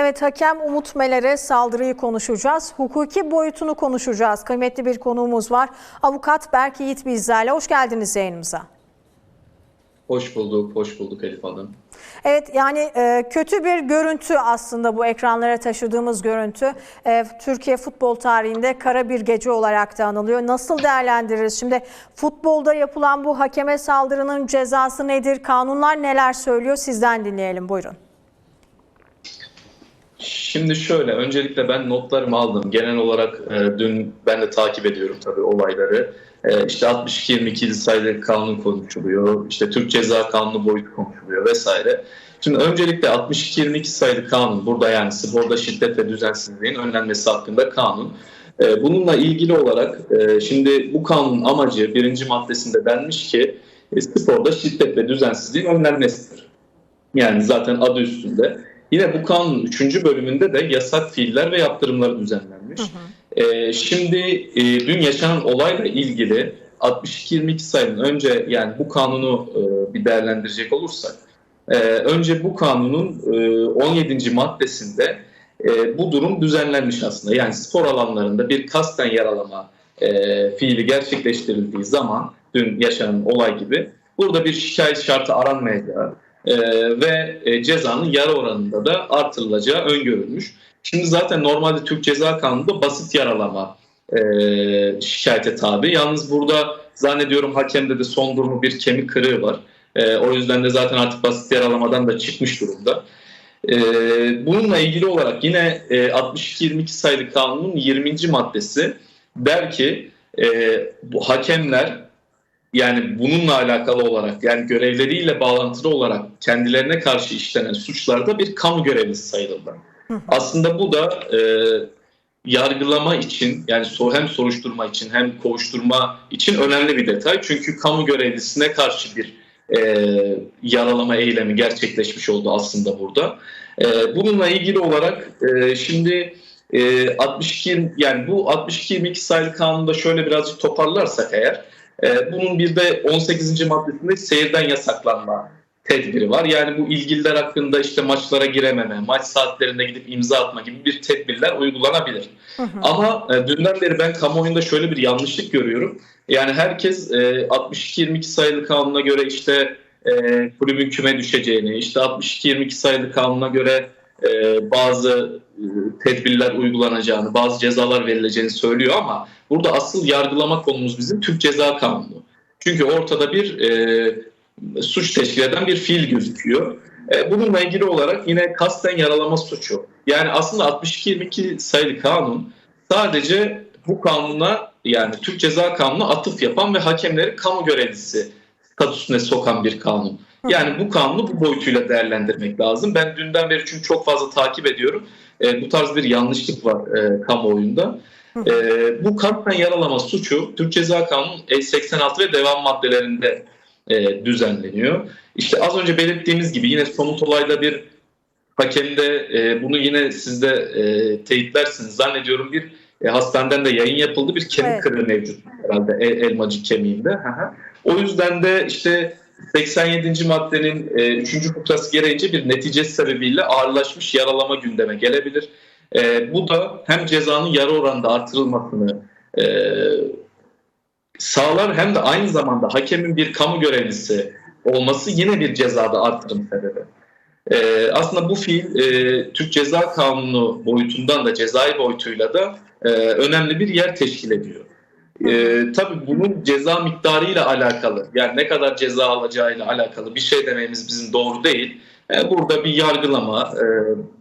Evet hakem Umut Meler'e saldırıyı konuşacağız. Hukuki boyutunu konuşacağız. Kıymetli bir konuğumuz var. Avukat Berk Yiğit bizlerle. Hoş geldiniz yayınımıza. Hoş bulduk, hoş bulduk Elif Hanım. Evet yani e, kötü bir görüntü aslında bu ekranlara taşıdığımız görüntü. E, Türkiye futbol tarihinde kara bir gece olarak da anılıyor. Nasıl değerlendiririz? Şimdi futbolda yapılan bu hakeme saldırının cezası nedir? Kanunlar neler söylüyor? Sizden dinleyelim buyurun. Şimdi şöyle, öncelikle ben notlarımı aldım. Genel olarak e, dün ben de takip ediyorum tabii olayları. E, işte 62-22 sayılı kanun konuşuluyor, işte Türk Ceza Kanunu boyutu konuşuluyor vesaire. Şimdi öncelikle 62-22 sayılı kanun, burada yani sporda şiddet ve düzensizliğin önlenmesi hakkında kanun. E, bununla ilgili olarak e, şimdi bu kanunun amacı birinci maddesinde denmiş ki e, sporda şiddet ve düzensizliğin önlenmesidir. Yani zaten adı üstünde. Yine bu kanunun 3. bölümünde de yasak fiiller ve yaptırımları düzenlenmiş. Hı hı. Ee, şimdi e, dün yaşanan olayla ilgili 62-22 sayının önce yani bu kanunu e, bir değerlendirecek olursak e, önce bu kanunun e, 17. maddesinde e, bu durum düzenlenmiş aslında. Yani spor alanlarında bir kasten yaralama e, fiili gerçekleştirildiği zaman dün yaşanan olay gibi burada bir şikayet şartı aranmayacağı e, ve e, cezanın yarı oranında da artırılacağı öngörülmüş. Şimdi zaten normalde Türk Ceza Kanunu'nda basit yaralama e, şikayete tabi. Yalnız burada zannediyorum hakemde de son durumu bir kemik kırığı var. E, o yüzden de zaten artık basit yaralamadan da çıkmış durumda. Bununla ilgili olarak yine e, 62-22 sayılı kanunun 20. maddesi der ki bu hakemler yani bununla alakalı olarak yani görevleriyle bağlantılı olarak kendilerine karşı işlenen suçlarda bir kamu görevlisi sayılırlar. Aslında bu da e, yargılama için yani hem soruşturma için hem kovuşturma için önemli bir detay. Çünkü kamu görevlisine karşı bir e, yaralama eylemi gerçekleşmiş oldu aslında burada. E, bununla ilgili olarak e, şimdi e, 62 yani bu 62-22 sayılı kanunda şöyle birazcık toparlarsak eğer e, bunun bir de 18. maddesinde seyirden yasaklanma tedbiri var. Yani bu ilgililer hakkında işte maçlara girememe, maç saatlerinde gidip imza atma gibi bir tedbirler uygulanabilir. Hı hı. Ama e, dünden beri ben kamuoyunda şöyle bir yanlışlık görüyorum. Yani herkes e, 62-22 sayılı kanuna göre işte e, kulübün küme düşeceğini, işte 62-22 sayılı kanuna göre e, bazı tedbirler uygulanacağını, bazı cezalar verileceğini söylüyor ama burada asıl yargılama konumuz bizim Türk Ceza Kanunu. Çünkü ortada bir e, suç teşkil eden bir fiil gözüküyor. E, bununla ilgili olarak yine kasten yaralama suçu. Yani aslında 62-22 sayılı kanun sadece bu kanuna yani Türk Ceza Kanunu'na atıf yapan ve hakemleri kamu görevlisi statüsüne sokan bir kanun. Yani bu kanunu bu boyutuyla değerlendirmek lazım. Ben dünden beri çünkü çok fazla takip ediyorum. E, bu tarz bir yanlışlık var e, kamuoyunda. E, bu kasten yaralama suçu Türk Ceza Kanunu 86 ve devam maddelerinde e, düzenleniyor. İşte az önce belirttiğimiz gibi yine somut olayda bir hakemde e, bunu yine siz de e, teyitlersiniz. Zannediyorum bir e, hastaneden de yayın yapıldı. Bir kemik evet. kırığı mevcut herhalde el, elmacık kemiğinde. o yüzden de işte 87. maddenin 3. E, fıkrası gereğince bir netice sebebiyle ağırlaşmış yaralama gündeme gelebilir. E, bu da hem cezanın yarı oranda artırılmasını e, sağlar hem de aynı zamanda hakemin bir kamu görevlisi olması yine bir cezada artırım sebebi. E, aslında bu fiil e, Türk Ceza Kanunu boyutundan da cezai boyutuyla da e, önemli bir yer teşkil ediyor. E, tabii bunun ceza miktarıyla alakalı yani ne kadar ceza alacağıyla alakalı bir şey dememiz bizim doğru değil. E, burada bir yargılama e,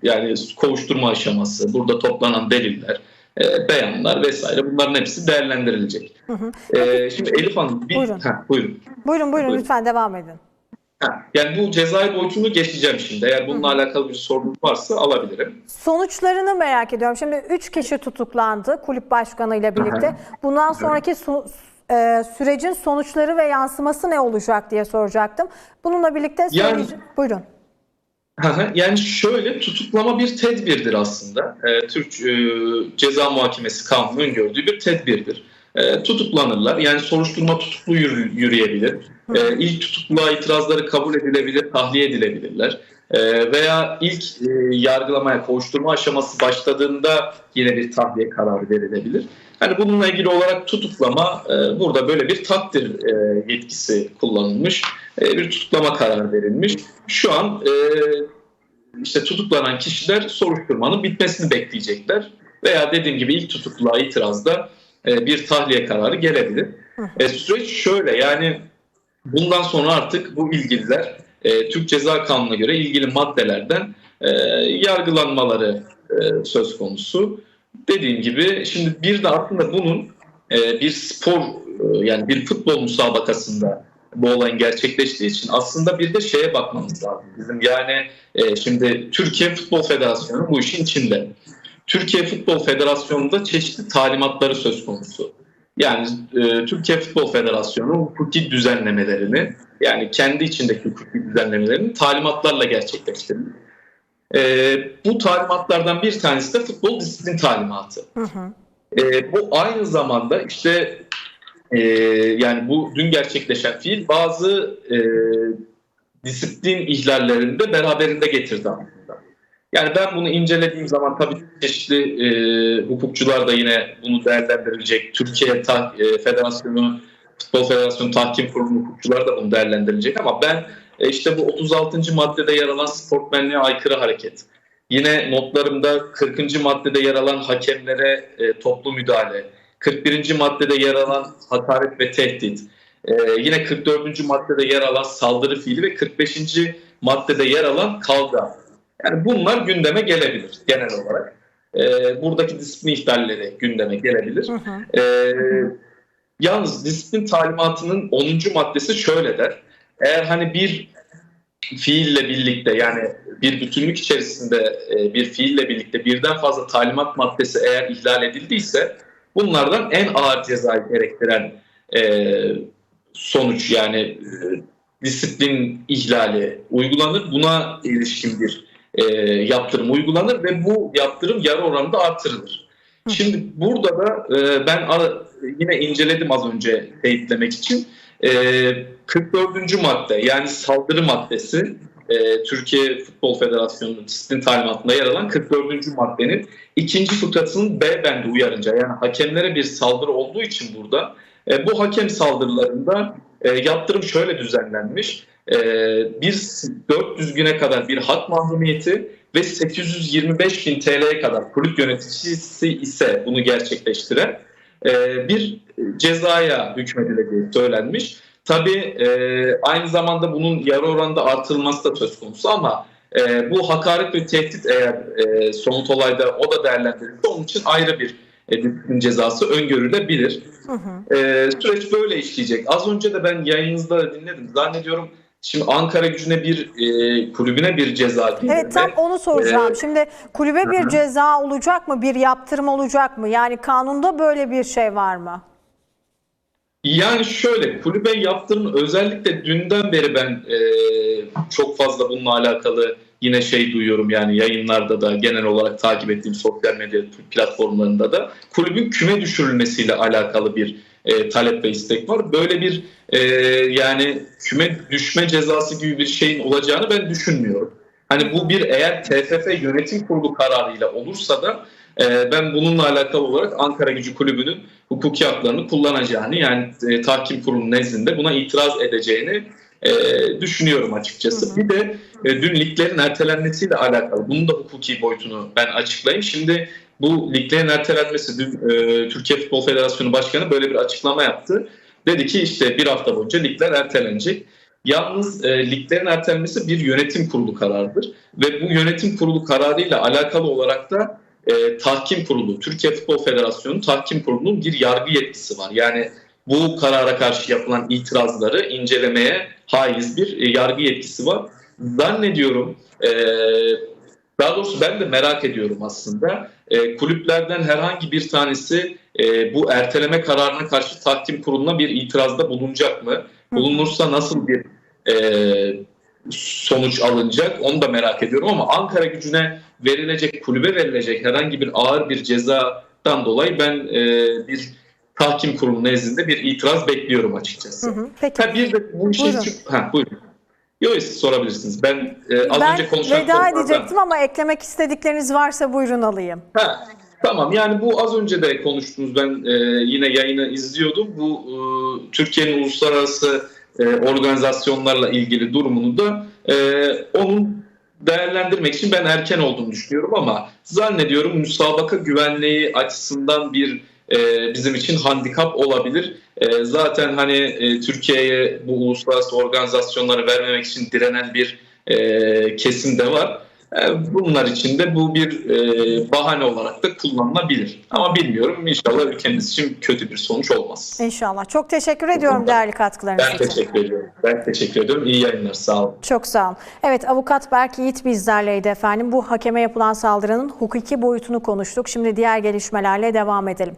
yani kovuşturma aşaması, burada toplanan deliller, e, beyanlar vesaire bunların hepsi değerlendirilecek. Hı hı. E, şimdi Elif Hanım bir, buyurun. Heh, buyurun. Buyurun buyurun buyurun lütfen devam edin. Yani bu cezai boyutunu geçeceğim şimdi. Eğer bununla Hı. alakalı bir sorun varsa alabilirim. Sonuçlarını merak ediyorum. Şimdi 3 kişi tutuklandı kulüp başkanı ile birlikte. Aha. Bundan sonraki su, e, sürecin sonuçları ve yansıması ne olacak diye soracaktım. Bununla birlikte yani, buyurun. Yani şöyle tutuklama bir tedbirdir aslında. E, Türk e, Ceza Muhakemesi Kanunu'nun gördüğü bir tedbirdir. E, tutuklanırlar. Yani soruşturma tutuklu yürü, yürüyebilir. E, ilk tutukluğa itirazları kabul edilebilir, tahliye edilebilirler. e, veya ilk e, yargılamaya koşturma aşaması başladığında yine bir tahliye kararı verilebilir. Hani bununla ilgili olarak tutuklama e, burada böyle bir takdir e, yetkisi kullanılmış, e, bir tutuklama kararı verilmiş. Şu an e, işte tutuklanan kişiler soruşturmanın bitmesini bekleyecekler veya dediğim gibi ilk tutukluluğa itirazda e, bir tahliye kararı gelebilir. E, süreç şöyle yani bundan sonra artık bu ilgililer e, Türk Ceza Kanunu'na göre ilgili maddelerden e, yargılanmaları e, söz konusu. Dediğim gibi şimdi bir de aslında bunun e, bir spor e, yani bir futbol musabakasında bu olayın gerçekleştiği için aslında bir de şeye bakmamız lazım. Bizim yani e, şimdi Türkiye Futbol Federasyonu bu işin içinde. Türkiye Futbol Federasyonu'nda çeşitli talimatları söz konusu. Yani e, Türkiye Futbol Federasyonu hukuki düzenlemelerini yani kendi içindeki hukuki düzenlemelerini talimatlarla gerçekleştirir. E, bu talimatlardan bir tanesi de futbol disiplin talimatı. Hı hı. E, bu aynı zamanda işte e, yani bu dün gerçekleşen fiil bazı e, disiplin ihlallerini de beraberinde getirdi. Yani ben bunu incelediğim zaman tabii çeşitli e, hukukçular da yine bunu değerlendirecek. Türkiye Ta- e, Federasyonu, Futbol Federasyonu Tahkim Kurulu hukukçuları da bunu değerlendirecek ama ben e, işte bu 36. maddede yer alan sportmenliğe aykırı hareket. Yine notlarımda 40. maddede yer alan hakemlere e, toplu müdahale, 41. maddede yer alan hakaret ve tehdit, e, yine 44. maddede yer alan saldırı fiili ve 45. maddede yer alan kavga. Yani bunlar gündeme gelebilir genel olarak. E, buradaki disiplin ihlalleri gündeme gelebilir. Hı hı. E, yalnız disiplin talimatının 10. maddesi şöyle der. Eğer hani bir fiille birlikte yani bir bütünlük içerisinde e, bir fiille birlikte birden fazla talimat maddesi eğer ihlal edildiyse bunlardan en ağır cezayı gerektiren e, sonuç yani e, disiplin ihlali uygulanır. Buna ilişkin bir e, yaptırım uygulanır ve bu yaptırım yarı oranında artırılır. Hı. Şimdi burada da e, ben a- yine inceledim az önce teyitlemek için. E, 44. madde yani saldırı maddesi e, Türkiye Futbol Federasyonu disiplin talimatında yer alan 44. maddenin ikinci fıkrasının B bendi uyarınca yani hakemlere bir saldırı olduğu için burada e, bu hakem saldırılarında e, yaptırım şöyle düzenlenmiş. E, bir 400 güne kadar bir hak mahrumiyeti ve 825 bin TL'ye kadar kulüp yöneticisi ise bunu gerçekleştiren e, bir cezaya hükmedileceği söylenmiş. Tabii e, aynı zamanda bunun yarı oranda artırılması da söz konusu ama e, bu hakaret ve tehdit eğer e, somut olayda o da değerlendirilirse onun için ayrı bir disiplin cezası öngörülebilir. Hı hı. E, süreç böyle işleyecek. Az önce de ben yayınınızda da dinledim. Zannediyorum şimdi Ankara gücüne bir e, kulübüne bir ceza değil. Evet tam onu soracağım. Şimdi kulübe bir hı. ceza olacak mı? Bir yaptırım olacak mı? Yani kanunda böyle bir şey var mı? Yani şöyle kulübe yaptırım özellikle dünden beri ben e, çok fazla bununla alakalı yine şey duyuyorum yani yayınlarda da genel olarak takip ettiğim sosyal medya platformlarında da kulübün küme düşürülmesiyle alakalı bir e, talep ve istek var. Böyle bir e, yani küme düşme cezası gibi bir şeyin olacağını ben düşünmüyorum. Hani bu bir eğer TFF yönetim kurulu kararıyla olursa da e, ben bununla alakalı olarak Ankara Gücü Kulübü'nün hukuki haklarını kullanacağını yani e, tahkim kurulu nezdinde buna itiraz edeceğini e, düşünüyorum açıkçası. Bir de e, dün liglerin ertelenmesiyle alakalı bunun da hukuki boyutunu ben açıklayayım. Şimdi bu liglerin ertelenmesi dün e, Türkiye Futbol Federasyonu Başkanı böyle bir açıklama yaptı. Dedi ki işte bir hafta boyunca ligler ertelenecek. Yalnız e, liglerin ertelenmesi bir yönetim kurulu kararıdır. Ve bu yönetim kurulu kararıyla alakalı olarak da e, tahkim kurulu, Türkiye Futbol Federasyonu tahkim kurulunun bir yargı yetkisi var. Yani bu karara karşı yapılan itirazları incelemeye haiz bir e, yargı yetkisi var. Zannediyorum, e, daha doğrusu ben de merak ediyorum aslında. E, kulüplerden herhangi bir tanesi e, bu erteleme kararına karşı tahkim kuruluna bir itirazda bulunacak mı? Bulunursa nasıl bir e, sonuç alınacak onu da merak ediyorum ama Ankara gücüne verilecek, kulübe verilecek herhangi bir ağır bir cezadan dolayı ben e, bir tahkim kurulu nezdinde bir itiraz bekliyorum açıkçası. Hı hı. Peki. Ha, bir de bu işin Buyurun. ha, buyurun. Yok sorabilirsiniz. Ben e, az ben önce konuşan veda edecektim ama eklemek istedikleriniz varsa buyurun alayım. Ha, tamam yani bu az önce de konuştunuz. Ben e, yine yayını izliyordum. Bu e, Türkiye'nin uluslararası e, organizasyonlarla ilgili durumunu da e, onun değerlendirmek için ben erken olduğunu düşünüyorum ama zannediyorum müsabaka güvenliği açısından bir e, bizim için handikap olabilir. E, zaten hani e, Türkiye'ye bu uluslararası organizasyonları vermemek için direnen bir e, kesim de var. E, Bunlar için de bu bir e, bahane olarak da kullanılabilir. Ama bilmiyorum inşallah ülkemiz için kötü bir sonuç olmaz. İnşallah. Çok teşekkür ediyorum değerli katkılarınız Ben için. teşekkür ediyorum. Ben teşekkür ediyorum. İyi yayınlar. Sağ olun. Çok sağ olun. Evet avukat Berk Yiğit bizlerleydi efendim. Bu hakeme yapılan saldırının hukuki boyutunu konuştuk. Şimdi diğer gelişmelerle devam edelim.